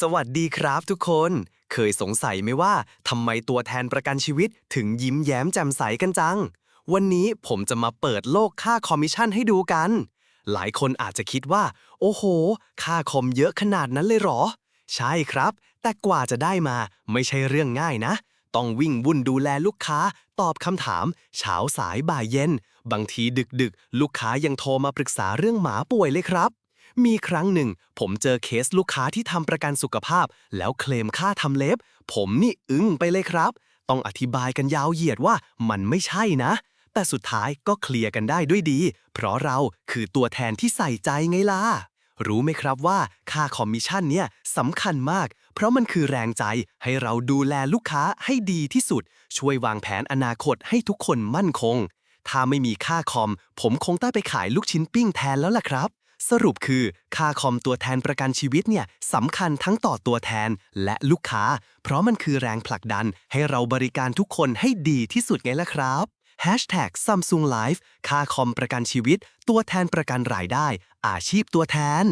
สวัสดีครับทุกคน เคยสงสัยไหมว่าทำไมตัวแทนประกันชีวิตถึงยิ้มแย้มแจ่มใสกันจัง วันนี้ผมจะมาเปิดโลกค่าคอมมิชชั่นให้ดูกัน หลายคนอาจจะคิดว่า โอ้โห ค่าคอมเยอะขนาดนั้นเลยหรอ ใช่ครับ แต่กว่าจะได้มาไม่ใช่เรื่องง่ายนะ ต้องวิ่งวุ่นดูแลลูกค้า ตอบคำถาม เช้าสายบ่ายเย็น บางทีดึกๆ ลูกค้ายังโทรมาปรึกษาเรื่องหมาป่วยเลยครับ มีครั้งหนึ่ง ผมเจอเคสลูกค้าที่ทำประกันสุขภาพ แล้วเคลมค่าทำเล็บ ผมนี่อึ้งไปเลยครับ ต้องอธิบายกันยาวเหยียดว่ามันไม่ใช่นะ แต่สุดท้ายก็เคลียร์กันได้ด้วยดี เพราะเราคือตัวแทนที่ใส่ใจไงล่ะ รู้ไหมครับว่าค่าคอมมิชชั่นเนี่ยสำคัญมาก เพราะมันคือแรงใจให้เราดูแลลูกค้าให้ดีที่สุด ช่วยวางแผนอนาคตให้ทุกคนมั่นคงถ้าไม่มีค่าคอม ผมคงต้องไปขายลูกชิ้นปิ้งแทนแล้วล่ะครับ สรุปคือ ค่าคอมตัวแทนประกันชีวิตเนี่ยสำคัญทั้งต่อตัวแทนและลูกค้า เพราะมันคือแรงผลักดันให้เราบริการทุกคนให้ดีที่สุดไงล่ะครับ Hashtag Samsung Life ค่าคอมประกันชีวิต ตัวแทนประกันรายได้ อาชีพตัวแทน